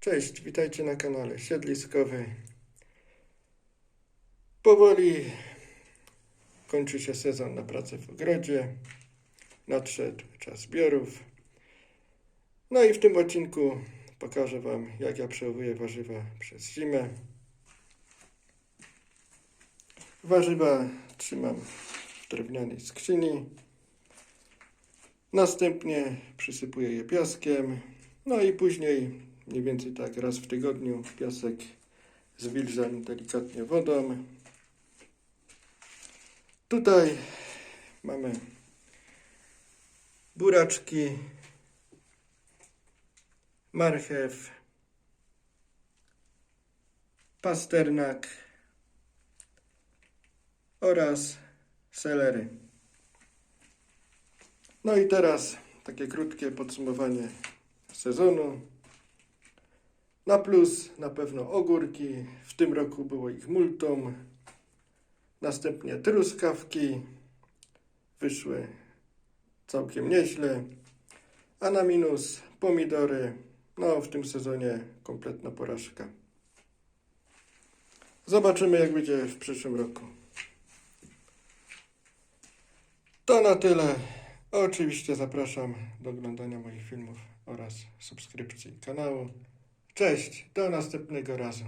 Cześć, witajcie na kanale Siedliskowy. Powoli kończy się sezon na pracę w ogrodzie. Nadszedł czas zbiorów. No i w tym odcinku pokażę Wam, jak ja przechowuję warzywa przez zimę. Warzywa trzymam w drewnianej skrzyni. Następnie przysypuję je piaskiem. No i później, mniej więcej tak raz w tygodniu, piasek zwilżam delikatnie wodą. Tutaj mamy buraczki, marchew, pasternak oraz selery. No i teraz takie krótkie podsumowanie sezonu. Na plus na pewno ogórki. W tym roku było ich multum. Następnie truskawki. Wyszły całkiem nieźle. A na minus pomidory. No, w tym sezonie kompletna porażka. Zobaczymy, jak będzie w przyszłym roku. To na tyle. Oczywiście zapraszam do oglądania moich filmów oraz subskrypcji kanału. Cześć, do następnego razu.